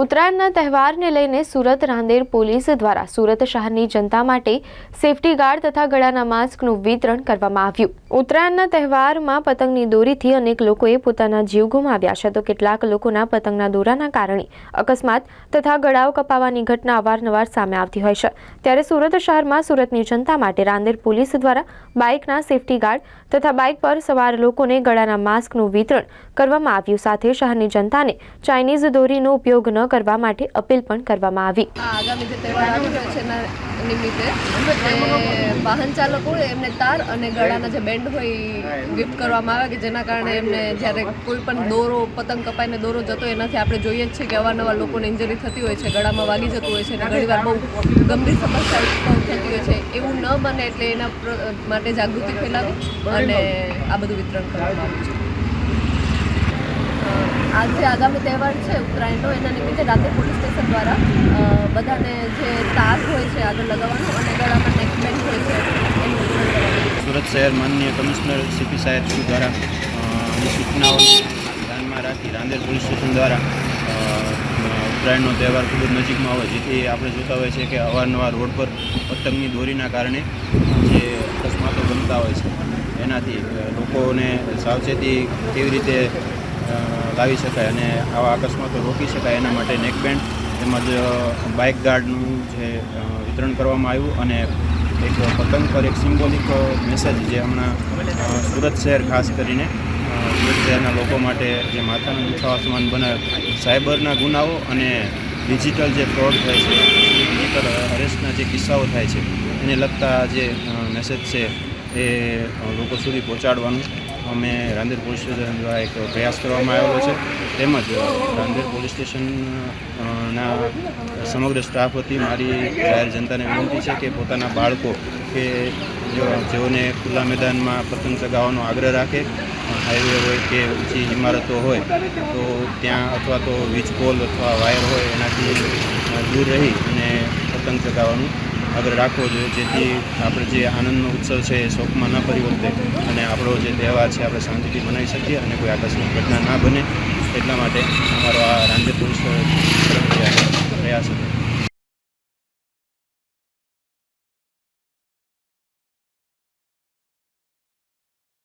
ઉત્તરાયણના તહેવારને લઈને સુરત, રાંદેર પોલીસ દ્વારા સુરત શહેરની જનતા માટે સેફટી ગાર્ડ તથા ગળાના માસ્કનું વિતરણ કરવામાં આવ્યું. ઉત્તરાયણના તહેવારમાં પતંગની દોરીથી અનેક લોકોએ પોતાના જીવ ગુમાવ્યા છે. તો કેટલાક લોકોના પતંગના દોરાના કારણે અકસ્માત તથા ગળાઓ કપાવાની ઘટના અવારનવાર સામે આવતી હોય છે. ત્યારે સુરત શહેરમાં સુરતની જનતા માટે રાંદેર પોલીસ દ્વારા બાઇકના સેફટી ગાર્ડ તથા બાઇક પર સવાર લોકોને ગળાના માસ્કનું વિતરણ કરવામાં આવ્યું. સાથે શહેરની જનતાને ચાઇનીઝ દોરીનો ઉપયોગ ન કરવા માટે અપીલ પણ કરવામાં આવી. આગામી જે છે એના નિમિત્તે વાહન ચાલકો એમને તાર અને ગળાના જે બેન્ડ હોય ગિફ્ટ કરવામાં આવે કે જેના કારણે એમને જ્યારે કોઈ પણ દોરો, પતંગ કપાઈને દોરો જતો એનાથી આપણે જોઈએ જ છે કે અવારનવાર લોકોને ઇન્જરી થતી હોય છે, ગળામાં વાગી જતું હોય છે, અને ઘણીવાર બહુ ગંભીર સમસ્યા ઉદ્ભવ થતી હોય છે. એવું ન બને એટલે એના માટે જાગૃતિ ફેલાવી અને આ બધું વિતરણ કરવામાં આવ્યું છે. આજે આગામી તહેવાર છે ઉત્તરાયણનો, એના નિમિત્તે રાતે પોલીસ સ્ટેશન દ્વારા બધાને જે તાર હોય છે આગળ લગાવવાનો અને ગળામાં નેકબેન્ડ હોય છે. સુરત શહેર માનનીય કમિશનર સીપી સાહેબ દ્વારા સૂચનાઓ ધ્યાનમાં રાખી રાંદેર પોલીસ સ્ટેશન દ્વારા ઉત્તરાયણનો તહેવાર ખૂબ જ નજીકમાં હોય, જેથી આપણે જોતા હોય છે કે અવારનવાર રોડ પર પતંગની દોરીના કારણે જે અકસ્માતો બનતા હોય છે એનાથી લોકોને સાવચેતી કેવી રીતે લાવી શકાય અને આવા અકસ્માતો રોકી શકાય એના માટે નેકબેન્ડ તેમજ બાઇક ગાર્ડનું જે વિતરણ કરવામાં આવ્યું અને એક પતંગ પર એક સિમ્બોલિક મેસેજ જે હમણાં સુરત શહેર ખાસ કરીને સુરત શહેરના લોકો માટે જે માથાનું દુખાવા સમાન બનાવે, સાયબરના ગુનાઓ અને ડિજિટલ જે ફ્રોડ થાય છે ડિજિટલ અરેસ્ટના જે કિસ્સાઓ થાય છે, એને લગતા જે મેસેજ છે, એ લોકો સુધી પહોંચાડવાનું અમે રાંદેર પોલીસ સ્ટેશન દ્વારા એક પ્રયાસ કરવામાં આવેલો છે. તેમજ રાંદેર પોલીસ સ્ટેશનના સમગ્ર સ્ટાફ વતી મારી જાહેર જનતાને વિનંતી છે કે પોતાના બાળકો કે જેઓને ખુલ્લા મેદાનમાં પતંગ ચગાવવાનો આગ્રહ રાખે હાઈવે હોય કે ઊંચી ઇમારતો હોય, તો ત્યાં અથવા તો વીજ પોલ અથવા વાયર હોય, એનાથી દૂર રહી અને પતંગ ચગાવવાનું આગ્રહ રાખવો જોઈએ, જેથી આપણે જે આનંદનો ઉત્સવ છે એ શોકમાં ન પરિવર્તે અને આપણો જે તહેવાર છે, આપણે શાંતિથી મનાવી શકીએ અને કોઈ આકસ્મિક ઘટના ના બને, એટલા માટે અમારો આ રાંદેર પોલીસ પ્રયાસ હતો.